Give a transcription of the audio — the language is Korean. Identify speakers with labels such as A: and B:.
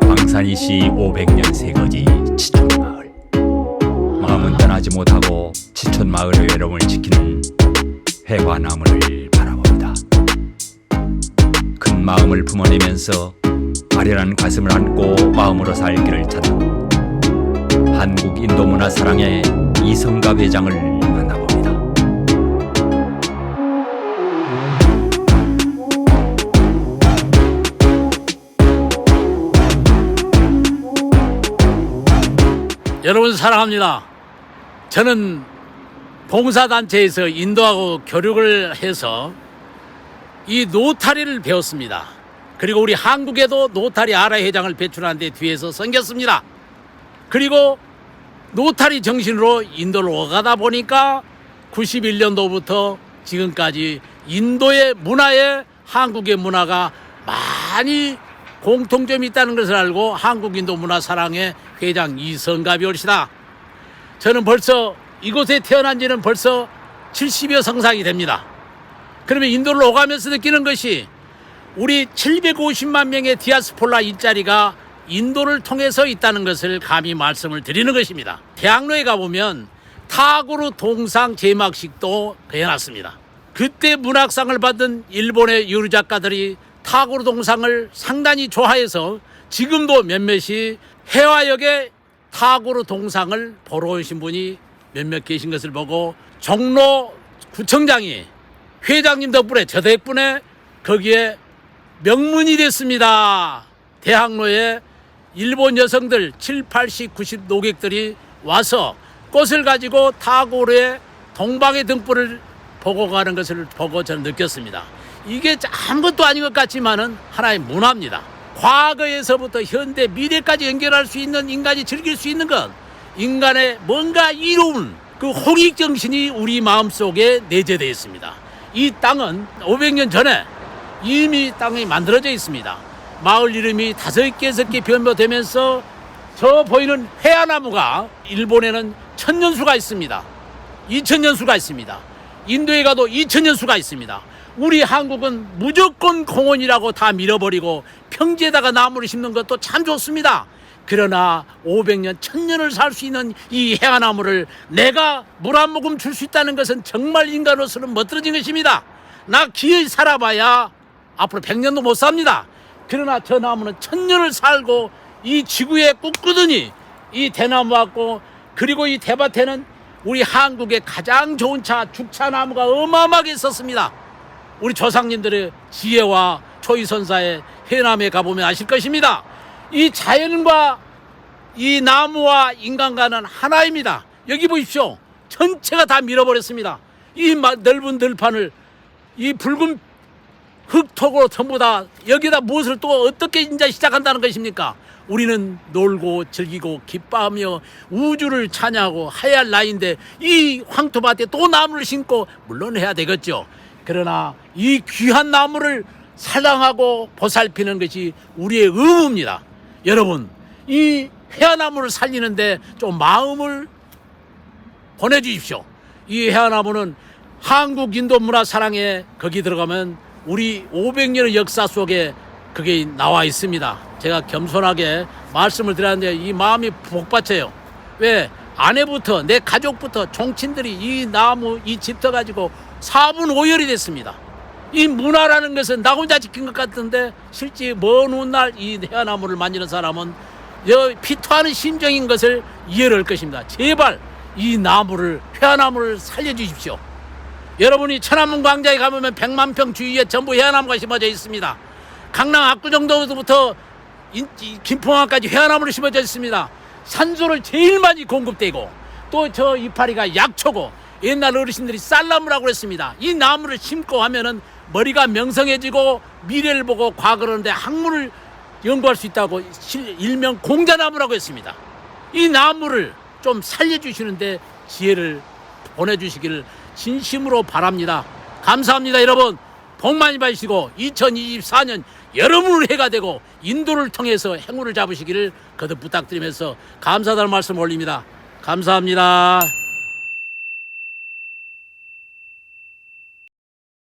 A: 광산이시 500년 세거지 지촌마을. 마음은 떠나지 못하고 지촌마을의 외로움을 지키는 회화나무를 바라봅니다. 큰 마음을 품어내면서 아련한 가슴을 안고 마음으로 살 길을 찾는 한국 인도 문화 사랑의 이성갑 회장을 만나봅니다
B: 여러분 사랑합니다. 저는 봉사단체에서 인도하고 교육을 해서 이 노타리를 배웠습니다. 그리고 우리 한국에도 노타리 아라 회장을 배출하는 데 뒤에서 섬겼습니다. 그리고 노타리 정신으로 인도를 오가다 보니까 91년도부터 지금까지 인도의 문화에 한국의 문화가 많이 공통점이 있다는 것을 알고 한국 인도 문화 사랑의 회장 이성갑이 옳시다. 저는 벌써 이곳에 태어난 지는 벌써 70여 성상이 됩니다. 그러면 인도를 오가면서 느끼는 것이 우리 750만 명의 디아스폴라 일자리가 인도를 통해서 있다는 것을 감히 말씀을 드리는 것입니다. 대학로에 가보면 타구르 동상 제막식도 해놨습니다. 그때 문학상을 받은 일본의 유류 작가들이 타구르 동상을 상당히 좋아해서 지금도 몇몇이 해화역에 타구르 동상을 보러 오신 분이 몇몇 계신 것을 보고 종로 구청장이 회장님 덕분에 저 덕분에 거기에 명문이 됐습니다. 대학로에 일본 여성들 7, 80, 90 노객들이 와서 꽃을 가지고 타고르의 동방의 등불을 보고 가는 것을 보고 저는 느꼈습니다. 이게 아무것도 아닌 것 같지만은 하나의 문화입니다. 과거에서부터 현대, 미래까지 연결할 수 있는 인간이 즐길 수 있는 것, 인간의 뭔가 이로운 그 홍익 정신이 우리 마음 속에 내재되어 있습니다. 이 땅은 500년 전에 이미 땅이 만들어져 있습니다. 마을 이름이 다섯 개, 여섯 개 변모되면서 저 보이는 회화나무가 일본에는 천년수가 있습니다. 이천년수가 있습니다. 인도에 가도 이천년수가 있습니다. 우리 한국은 무조건 공원이라고 다 밀어버리고 평지에다가 나무를 심는 것도 참 좋습니다. 그러나 500년, 1000년을 살 수 있는 이 해안나무를 내가 물 한 모금 줄 수 있다는 것은 정말 인간으로서는 멋들어진 것입니다. 나 기어이 살아봐야 앞으로 100년도 못 삽니다. 그러나 저 나무는 1000년을 살고 이 지구에 꿋꿋하니 이 대나무 같고 그리고 이 대밭에는 우리 한국의 가장 좋은 차 죽차나무가 어마어마하게 있었습니다. 우리 조상님들의 지혜와 초이선사의 해남에 가보면 아실 것입니다. 이 자연과 이 나무와 인간과는 하나입니다. 여기 보십시오. 전체가 다 밀어버렸습니다. 이 마- 넓은 들판을 이 붉은 흙토고 전부 다 여기다 무엇을 또 어떻게 이제 시작한다는 것입니까? 우리는 놀고 즐기고 기뻐하며 우주를 찬양하고 하얄 나인데 이 황토밭에 또 나무를 심고 물론 해야 되겠죠. 그러나 이 귀한 나무를 사랑하고 보살피는 것이 우리의 의무입니다. 여러분, 이 해안나무를 살리는데 좀 마음을 보내주십시오. 이 해안나무는 한국 인도 문화 사랑에 거기 들어가면 우리 500년의 역사 속에 그게 나와 있습니다. 제가 겸손하게 말씀을 드렸는데 이 마음이 복받쳐요. 왜? 아내부터 내 가족부터 종친들이 이 나무 이 집터 가지고 4분 5열이 됐습니다. 이 문화라는 것은 나 혼자 지킨 것 같은데 실제 먼 훗날 이 해안나무를 만지는 사람은 여 피토하는 심정인 것을 이해를 할 것입니다. 제발 이 나무를 해안나무를 살려주십시오. 여러분이 천안문 광장에 가보면 100만 평 주위에 전부 해안나무가 심어져 있습니다. 강남 압구정도부터 김포항까지 해안나무를 심어져 있습니다. 산소를 제일 많이 공급되고 또 저 이파리가 약초고 옛날 어르신들이 쌀나무라고 그랬습니다. 이 나무를 심고 하면은 머리가 명성해지고 미래를 보고 과거를 하는데 학문을 연구할 수 있다고 실- 일명 공자나무라고 했습니다. 이 나무를 좀 살려주시는데 지혜를 보내주시기를 진심으로 바랍니다. 감사합니다, 여러분. 복 많이 받으시고 2024년 여러분의 해가 되고 인도를 통해서 행운을 잡으시기를 거듭 부탁드리면서 감사하다는 말씀 올립니다. 감사합니다.